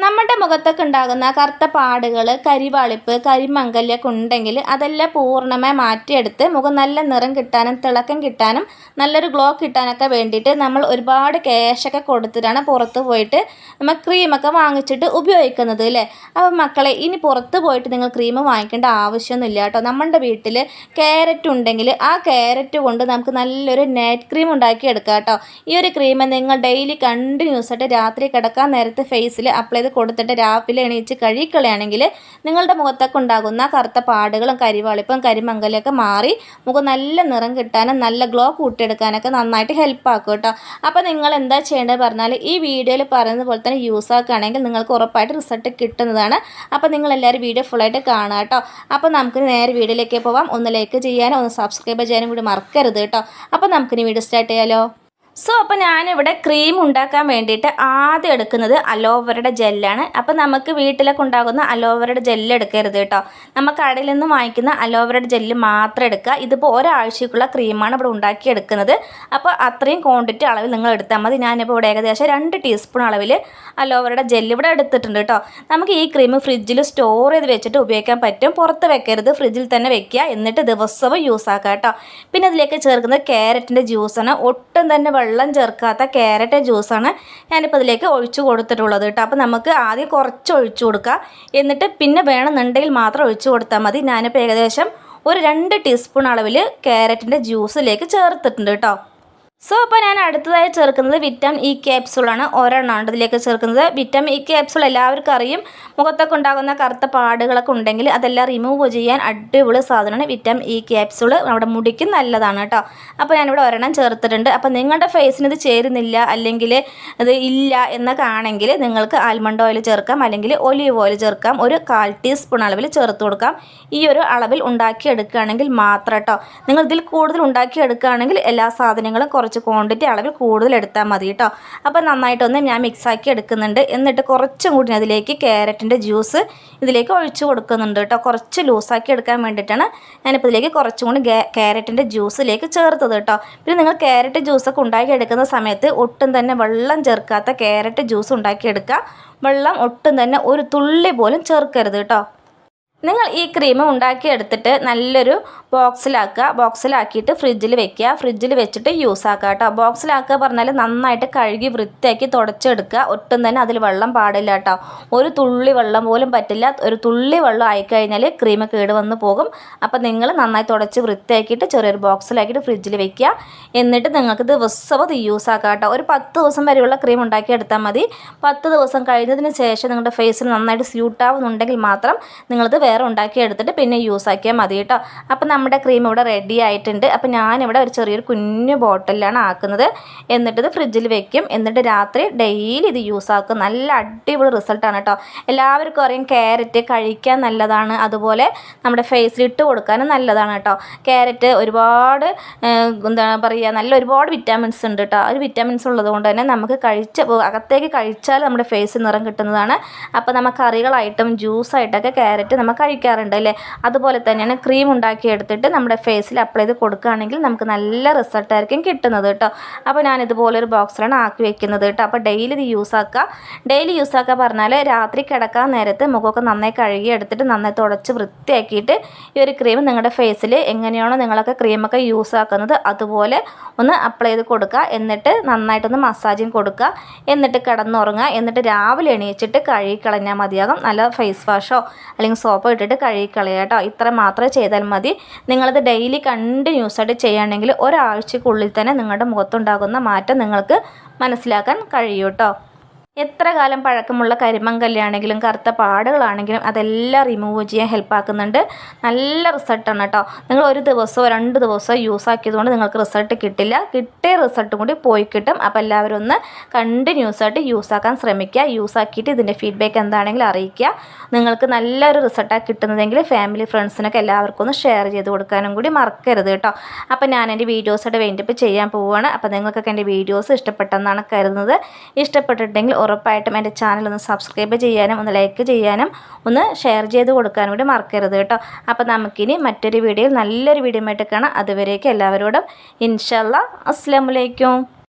നമ്മുടെ മുഖത്തൊക്കെ ഉണ്ടാകുന്ന കറുത്ത പാടുകൾ കരിവാളിപ്പ് കരിമംഗല്യൊക്കെ ഉണ്ടെങ്കിൽ അതെല്ലാം പൂർണമായി മാറ്റിയെടുത്ത് മുഖം നല്ല നിറം കിട്ടാനും തിളക്കം കിട്ടാനും നല്ലൊരു ഗ്ലോ കിട്ടാനൊക്കെ വേണ്ടിയിട്ട് നമ്മൾ ഒരുപാട് ക്യാഷൊക്കെ കൊടുത്തിട്ടാണ് പുറത്ത് പോയിട്ട് നമ്മൾ ക്രീമൊക്കെ വാങ്ങിച്ചിട്ട് ഉപയോഗിക്കുന്നത് അല്ലേ അപ്പോൾ മക്കളെ ഇനി പുറത്ത് പോയിട്ട് നിങ്ങൾ ക്രീം വാങ്ങിക്കേണ്ട ആവശ്യമൊന്നുമില്ല കേട്ടോ. നമ്മുടെ വീട്ടിൽ ക്യാരറ്റ് ഉണ്ടെങ്കിൽ ആ ക്യാരറ്റ് കൊണ്ട് നമുക്ക് നല്ലൊരു നൈറ്റ് ക്രീം ഉണ്ടാക്കി എടുക്കാം കേട്ടോ. ഈ ഒരു ക്രീം നിങ്ങൾ ഡെയിലി കണ്ടിന്യൂസ് ആയിട്ട് രാത്രി കിടക്കാൻ നേരത്തെ ഫേസിൽ അപ്ലൈ ചെയ്ത് കൊടുത്തിട്ട് രാവിലെ എണീച്ച് കഴുകിക്കളയാണെങ്കിൽ നിങ്ങളുടെ മുഖത്തൊക്കെ ഉണ്ടാകുന്ന കറുത്ത പാടുകളും കരിവാളിപ്പും കരിമങ്കലൊക്കെ മാറി മുഖം നല്ല നിറം കിട്ടാനും നല്ല ഗ്ലോ കൂട്ടിയെടുക്കാനൊക്കെ നന്നായിട്ട് ഹെൽപ്പ് ആക്കും കേട്ടോ. അപ്പോൾ നിങ്ങൾ എന്താ ചെയ്യേണ്ടത് പറഞ്ഞാൽ ഈ വീഡിയോയിൽ പറയുന്നത് പോലെ തന്നെ യൂസ് ആക്കുകയാണെങ്കിൽ നിങ്ങൾക്ക് ഉറപ്പായിട്ട് റിസൾട്ട് കിട്ടുന്നതാണ്. അപ്പോൾ നിങ്ങൾ എല്ലാവരും വീഡിയോ ഫുള്ളായിട്ട് കാണുക കേട്ടോ. അപ്പോൾ നമുക്ക് നേരെ വീഡിയോയിലേക്ക് പോവാം. ഒന്ന് ലൈക്ക് ചെയ്യാനും ഒന്ന് സബ്സ്ക്രൈബ് ചെയ്യാനും കൂടി മറക്കരുത് കേട്ടോ. അപ്പോൾ നമുക്കിനി വീഡിയോ സ്റ്റാർട്ട് ചെയ്യാലോ. സോ അപ്പോൾ ഞാനിവിടെ ക്രീം ഉണ്ടാക്കാൻ വേണ്ടിയിട്ട് ആദ്യം എടുക്കുന്നത് അലോവറയുടെ ജെല്ലാണ് അപ്പോൾ നമുക്ക് വീട്ടിലൊക്കെ ഉണ്ടാകുന്ന അലോവറയുടെ ജെല്ല് എടുക്കരുത് കേട്ടോ. നമുക്ക് കടയിൽ നിന്ന് വാങ്ങിക്കുന്ന അലോവറയുടെ ജെല്ല് മാത്രം എടുക്കുക. ഇതിപ്പോൾ ഒരാഴ്ചക്കുള്ള ക്രീമാണ് ഇവിടെ ഉണ്ടാക്കിയെടുക്കുന്നത് അപ്പോൾ അത്രയും ക്വാണ്ടിറ്റി അളവിൽ നിങ്ങൾ എടുത്താൽ മതി. ഞാനിപ്പോൾ ഇവിടെ ഏകദേശം രണ്ട് ടീസ്പൂൺ അളവിൽ അലോവറയുടെ ജെല്ല് ഇവിടെ എടുത്തിട്ടുണ്ട് കേട്ടോ. നമുക്ക് ഈ ക്രീം ഫ്രിഡ്ജിൽ സ്റ്റോർ ചെയ്ത് വെച്ചിട്ട് ഉപയോഗിക്കാൻ പറ്റും. പുറത്ത് വെക്കരുത്. ഫ്രിഡ്ജിൽ തന്നെ വെക്കുക. എന്നിട്ട് ദിവസവും യൂസ് ആക്കുക കേട്ടോ. പിന്നെ ഇതിലേക്ക് ചേർക്കുന്നത് ക്യാരറ്റിന്റെ ജ്യൂസാണ് ഒട്ടും തന്നെ ചേർക്കാത്ത ക്യാരറ്റ് ജ്യൂസാണ് ഞാനിപ്പോൾ ഇതിലേക്ക് ഒഴിച്ചു കൊടുത്തിട്ടുള്ളത് കേട്ടോ. അപ്പോൾ നമുക്ക് ആദ്യം കുറച്ച് ഒഴിച്ചു കൊടുക്കുക എന്നിട്ട് പിന്നെ വേണമെന്നുണ്ടെങ്കിൽ മാത്രം ഒഴിച്ചു കൊടുത്താൽ മതി. ഞാനിപ്പോൾ ഏകദേശം ഒരു രണ്ട് ടീസ്പൂൺ അളവിൽ ക്യാരറ്റിന്റെ ജ്യൂസിലേക്ക് ചേർത്തിട്ടുണ്ട് കേട്ടോ. സോ അപ്പോൾ ഞാൻ അടുത്തതായി ചേർക്കുന്നത് വിറ്റാമിൻ ഇ ക്യാപ്സൂളാണ് ഒരെണ്ണമാണ് ഇതിലേക്ക് ചേർക്കുന്നത്. വിറ്റാമിൻ ഇ ക്യാപ്സൂൾ എല്ലാവർക്കും അറിയും. മുഖത്തൊക്കെ ഉണ്ടാകുന്ന കറുത്ത പാടുകളൊക്കെ ഉണ്ടെങ്കിൽ അതെല്ലാം റിമൂവ് ചെയ്യാൻ അടിപൊളി സാധനമാണ് വിറ്റാമിൻ ഇ ക്യാപ്സൂൾ നമ്മുടെ മുടിക്ക് നല്ലതാണ് കേട്ടോ. അപ്പോൾ ഞാനിവിടെ ഒരെണ്ണം ചേർത്തിട്ടുണ്ട്. അപ്പോൾ നിങ്ങളുടെ ഫേസിന് ഇത് ചേരുന്നില്ല അല്ലെങ്കിൽ ഇത് ഇല്ല എന്നൊക്കെ ആണെങ്കിൽ നിങ്ങൾക്ക് ആൽമണ്ട് ഓയിൽ ചേർക്കാം. അല്ലെങ്കിൽ ഒലീവ് ഓയിൽ ചേർക്കാം. ഒരു കാൽ ടീസ്പൂൺ അളവിൽ ചേർത്ത് കൊടുക്കാം. ഈ ഒരു അളവിൽ ഉണ്ടാക്കിയെടുക്കുകയാണെങ്കിൽ മാത്രം കേട്ടോ. നിങ്ങൾ ഇതിൽ കൂടുതൽ ഉണ്ടാക്കിയെടുക്കുകയാണെങ്കിൽ എല്ലാ സാധനങ്ങളും കുറച്ച് ക്വാണ്ടിറ്റി അളവിൽ കൂടുതൽ എടുത്താൽ മതി കേട്ടോ അപ്പോൾ നന്നായിട്ടൊന്ന് ഞാൻ മിക്സാക്കി എടുക്കുന്നുണ്ട്. എന്നിട്ട് കുറച്ചും കൂടി അതിലേക്ക് ക്യാരറ്റിന്റെ ജ്യൂസ് ഇതിലേക്ക് ഒഴിച്ചു കൊടുക്കുന്നുണ്ട് കേട്ടോ കുറച്ച് ലൂസാക്കി എടുക്കാൻ വേണ്ടിയിട്ടാണ് ഞാനിപ്പോൾ ഇതിലേക്ക് കുറച്ചും കൂടി ക്യാരറ്റിന്റെ ജ്യൂസിലേക്ക് ചേർത്തത് കേട്ടോ പിന്നെ നിങ്ങൾ ക്യാരറ്റ് ജ്യൂസൊക്കെ ഉണ്ടാക്കി എടുക്കുന്ന സമയത്ത് ഒട്ടും തന്നെ വെള്ളം ചേർക്കാത്ത ക്യാരറ്റ് ജ്യൂസ് ഉണ്ടാക്കിയെടുക്കുക വെള്ളം ഒട്ടും തന്നെ ഒരു തുള്ളി പോലും ചേർക്കരുത് കേട്ടോ നിങ്ങൾ ഈ ക്രീം ഉണ്ടാക്കിയെടുത്തിട്ട് നല്ലൊരു ബോക്സിലാക്കുക ബോക്സിലാക്കിയിട്ട് ഫ്രിഡ്ജിൽ വെക്കുക. ഫ്രിഡ്ജിൽ വെച്ചിട്ട് യൂസ് ആക്കുക കേട്ടോ. ബോക്സിലാക്കുക പറഞ്ഞാൽ നന്നായിട്ട് കഴുകി വൃത്തിയാക്കി തുടച്ചെടുക്കുക. ഒട്ടും തന്നെ അതിൽ വെള്ളം പാടില്ല കേട്ടോ. ഒരു തുള്ളി വെള്ളം പോലും പറ്റില്ല. ഒരു തുള്ളി വെള്ളം ആയിക്കഴിഞ്ഞാൽ ക്രീം കേട് വന്ന് പോകും. അപ്പോൾ നിങ്ങൾ നന്നായി തുടച്ച് വൃത്തിയാക്കിയിട്ട് ചെറിയൊരു ബോക്സിലാക്കിയിട്ട് ഫ്രിഡ്ജിൽ വെക്കുക. എന്നിട്ട് നിങ്ങൾക്ക് ദിവസവും ഇത് യൂസ് ആക്കുക കേട്ടോ. ഒരു പത്ത് ദിവസം വരെയുള്ള ക്രീം ഉണ്ടാക്കി എടുത്താൽ മതി. പത്ത് ദിവസം കഴിഞ്ഞതിന് ശേഷം നിങ്ങളുടെ ഫേസിൽ നന്നായിട്ട് സ്യൂട്ട് ആവുന്നുണ്ടെങ്കിൽ മാത്രം നിങ്ങളത് വേറെ ഉണ്ടാക്കിയെടുത്തിട്ട് പിന്നെ യൂസ് ആക്കിയാൽ മതി കേട്ടോ. അപ്പോൾ നമ്മുടെ ക്രീം ഇവിടെ റെഡി ആയിട്ടുണ്ട്. അപ്പോൾ ഞാനിവിടെ ഒരു ചെറിയൊരു കുഞ്ഞു ബോട്ടിലാണ് ആക്കുന്നത്. എന്നിട്ട് ഫ്രിഡ്ജിൽ വെക്കും. എന്നിട്ട് രാത്രി ഡെയിലി ഇത് യൂസ് ആക്കും. നല്ല അടിപൊളി റിസൾട്ടാണ് കേട്ടോ. എല്ലാവർക്കും അറിയാം ക്യാരറ്റ് കഴിക്കാൻ നല്ലതാണ്. അതുപോലെ നമ്മുടെ ഫേസിൽ ഇട്ട് കൊടുക്കാനും നല്ലതാണ് കേട്ടോ. ക്യാരറ്റ് ഒരുപാട് എന്താണ് പറയുക നല്ല ഒരുപാട് വിറ്റാമിൻസ് ഉണ്ട് കേട്ടോ. ഒരു വിറ്റാമിൻസ് ഉള്ളത് കൊണ്ട് തന്നെ നമുക്ക് കഴിച്ച അകത്തേക്ക് കഴിച്ചാൽ നമ്മുടെ ഫേസ് നിറം കിട്ടുന്നതാണ്. അപ്പോൾ നമ്മൾ കറികളായിട്ടും ജ്യൂസായിട്ടൊക്കെ ക്യാരറ്റ് നമുക്ക് കഴിക്കാറുണ്ട് അല്ലേ? അതുപോലെ തന്നെയാണ് ക്രീം ഉണ്ടാക്കിയെടുത്തിട്ട് നമ്മുടെ ഫേസിൽ അപ്ലൈ ചെയ്ത് കൊടുക്കുകയാണെങ്കിൽ നമുക്ക് നല്ല റിസൾട്ടായിരിക്കും കിട്ടുന്നത് കേട്ടോ. അപ്പോൾ ഒരു ബോക്സിലാണ് ആക്കി വെക്കുന്നത് കേട്ടോ. അപ്പോൾ ഡെയിലി ഇത് യൂസ് ആക്കുക. ഡെയിലി യൂസ് ആക്കുക പറഞ്ഞാൽ രാത്രി കിടക്കാൻ നേരത്ത് മുഖമൊക്കെ നന്നായി കഴുകി എടുത്തിട്ട് നന്നായി തുടച്ച് വൃത്തിയാക്കിയിട്ട് ഈ ഒരു ക്രീം നിങ്ങളുടെ ഫേസിൽ എങ്ങനെയാണോ നിങ്ങളൊക്കെ ക്രീമൊക്കെ യൂസ് ആക്കുന്നത് അതുപോലെ ഒന്ന് അപ്ലൈ ചെയ്ത് കൊടുക്കുക. എന്നിട്ട് നന്നായിട്ടൊന്ന് മസാജിങ് കൊടുക്കുക. എന്നിട്ട് കിടന്നുറങ്ങുക. എന്നിട്ട് രാവിലെ എണീച്ചിട്ട് കഴുകി കളഞ്ഞാൽ മതിയാകും. നല്ല ഫേസ് വാഷോ അല്ലെങ്കിൽ സോപ്പോ ഇട്ടിട്ട് കഴുകിക്കളയുക കേട്ടോ. ഇത്ര മാത്രമേ ചെയ്താൽ മതി. നിങ്ങളത് ഡെയിലി കണ്ടിന്യൂസ് ആയിട്ട് ചെയ്യുകയാണെങ്കിൽ ഒരാഴ്ചക്കുള്ളിൽ തന്നെ നിങ്ങളുടെ മുഖത്തുണ്ടാകുന്ന മാറ്റം നിങ്ങൾക്ക് മനസ്സിലാക്കാൻ കഴിയും കേട്ടോ. എത്ര കാലം പഴക്കമുള്ള കരിമങ്കല്ലാണെങ്കിലും കറുത്ത പാടുകളാണെങ്കിലും അതെല്ലാം റിമൂവ് ചെയ്യാൻ ഹെൽപ്പ് ആക്കുന്നുണ്ട്. നല്ല റിസൾട്ടാണ് കേട്ടോ നിങ്ങൾ ഒരു ദിവസമോ രണ്ട് ദിവസമോ യൂസ് ആക്കിയതുകൊണ്ട് നിങ്ങൾക്ക് റിസൾട്ട് കിട്ടില്ല. കിട്ടിയ റിസൾട്ടും കൂടി പോയി കിട്ടും. അപ്പോൾ എല്ലാവരും ഒന്ന് കണ്ടിന്യൂസ് ആയിട്ട് യൂസ് ആക്കാൻ ശ്രമിക്കുക. യൂസ് ആക്കിയിട്ട് ഇതിന്റെ ഫീഡ്ബാക്ക് എന്താണെങ്കിലും അറിയിക്കുക. നിങ്ങൾക്ക് നല്ലൊരു റിസൾട്ടാണ് കിട്ടുന്നതെങ്കിൽ ഫാമിലി ഫ്രണ്ട്സിനൊക്കെ എല്ലാവർക്കും ഒന്ന് ഷെയർ ചെയ്ത് കൊടുക്കാനും കൂടി മറക്കരുത് കേട്ടോ അപ്പോൾ ഞാൻ എന്റെ വീഡിയോസായിട്ട് വേണ്ടിയിട്ട് ചെയ്യാൻ പോവുകയാണ്. അപ്പോൾ നിങ്ങൾക്കൊക്കെ എന്റെ വീഡിയോസ് ഇഷ്ടപ്പെട്ടെന്നാണ് കരുതുന്നത്. ഇഷ്ടപ്പെട്ടിട്ടുണ്ടെങ്കിൽ ഉറപ്പായിട്ടും എന്റെ ചാനൽ ഒന്ന് സബ്സ്ക്രൈബ് ചെയ്യാനും ഒന്ന് ലൈക്ക് ചെയ്യാനും ഒന്ന് ഷെയർ ചെയ്ത് കൊടുക്കാനും കൂടി മറക്കരുത് കേട്ടോ. അപ്പോൾ നമുക്കിനി മറ്റൊരു വീഡിയോയിൽ നല്ലൊരു വീഡിയോ ആയിട്ട് കാണാം. അതുവരേക്കും എല്ലാവരോടും ഇൻഷല്ല അസ്ലാമലൈക്കും